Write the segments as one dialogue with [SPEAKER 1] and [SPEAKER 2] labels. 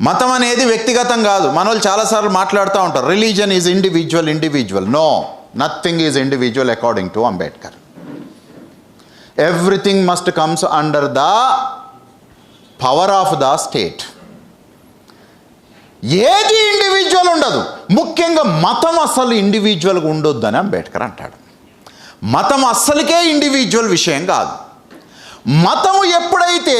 [SPEAKER 1] మతం అనేది వ్యక్తిగతం కాదు. మన వాళ్ళు చాలాసార్లు మాట్లాడుతూ ఉంటారు. Religion is individual individual no nothing is individual according to Ambedkar everything must comes under the power of the state ఏది ఇండివిజువల్ ఉండదు. ముఖ్యంగా మతం అసలు ఇండివిజువల్గా ఉండొద్దని అంబేద్కర్ అంటాడు. మతం అస్సలకే ఇండివిజువల్ విషయం కాదు. మతము ఎప్పుడైతే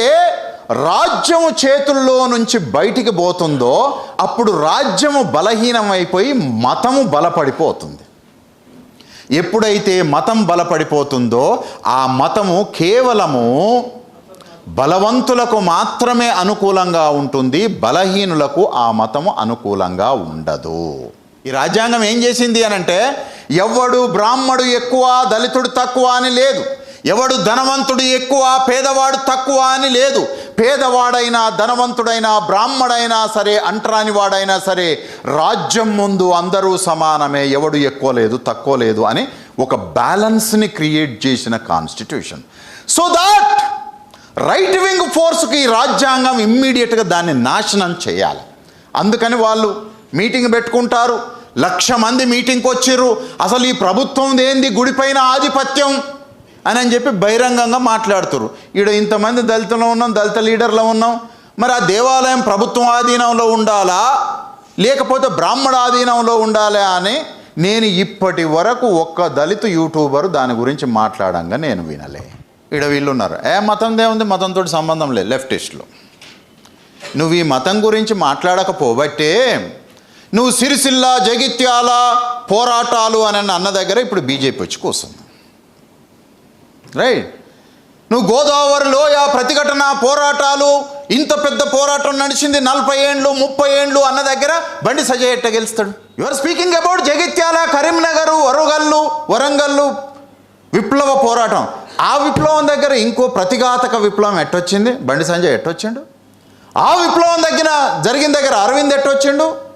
[SPEAKER 1] రాజ్యము చేతుల్లో నుంచి బయటికి పోతుందో అప్పుడు రాజ్యము బలహీనమైపోయి మతము బలపడిపోతుంది. ఎప్పుడైతే మతం బలపడిపోతుందో ఆ మతము కేవలము బలవంతులకు మాత్రమే అనుకూలంగా ఉంటుంది బలహీనులకు ఆ మతము అనుకూలంగా ఉండదు. ఈ రాజ్యాంగం ఏం చేసింది అని అంటే ఎవడు బ్రాహ్మడు ఎక్కువ దళితుడు తక్కువ అని లేదు. ఎవడు ధనవంతుడు ఎక్కువ పేదవాడు తక్కువ అని లేదు. పేదవాడైనా ధనవంతుడైనా బ్రాహ్మడైనా సరే అంటరాని వాడైనా సరే రాజ్యం ముందు అందరూ సమానమే. ఎవడు ఎక్కువ లేదు తక్కువ లేదు అని ఒక బ్యాలెన్స్ని క్రియేట్ చేసిన constitution so that right wing ఫోర్స్కి ఈ రాజ్యాంగం ఇమ్మీడియట్గా దాన్ని నాశనం చేయాలి. అందుకని వాళ్ళు మీటింగ్ పెట్టుకుంటారు. లక్ష మంది మీటింగ్కి వచ్చిర్రు అసలు ఈ ప్రభుత్వం ఏంది? గుడిపైన ఆధిపత్యం. అని అని చెప్పి బహిరంగంగా మాట్లాడుతురు ఈడ ఇంతమంది దళితులు ఉన్నాం దళిత లీడర్లో ఉన్నాం. మరి ఆ దేవాలయం ప్రభుత్వం ఆధీనంలో ఉండాలా? లేకపోతే బ్రాహ్మణ ఆధీనంలో ఉండాలా అని నేను ఇప్పటి వరకు ఒక్క దళిత యూట్యూబర్ దాని గురించి మాట్లాడంగా నేను వినలే. ఈడ వీళ్ళు ఉన్నారు ఏ మతం దేవుంది? మతంతో సంబంధం లేదు లెఫ్టిస్టులు. నువ్వు ఈ మతం గురించి మాట్లాడకపోబట్టే నువ్వు సిరిసిల్ల జగిత్యాల పోరాటాలు అని అన్న దగ్గర ఇప్పుడు బీజేపీ వచ్చి కూర్చుంది రైట్. నువ్వు గోదావరిలో ఆ ప్రతిఘటన పోరాటాలు ఇంత పెద్ద పోరాటం నడిచింది నలభై ఏండ్లు ముప్పై ఏండ్లు అన్న దగ్గర బండి సజయట్ట ఎట్ట గెలుస్తాడు? Your speaking about Jagtial Karimnagar వరుగల్లు Warangal విప్లవ పోరాటం. ఆ విప్లవం దగ్గర ఇంకో ప్రతిఘాతక విప్లవం ఎట్టొచ్చింది? బండి సంజయ్ ఎట్టొచ్చిండు? ఆ విప్లవం దగ్గర జరిగిన దగ్గర అరవింద్ ఎట్టొచ్చిండు?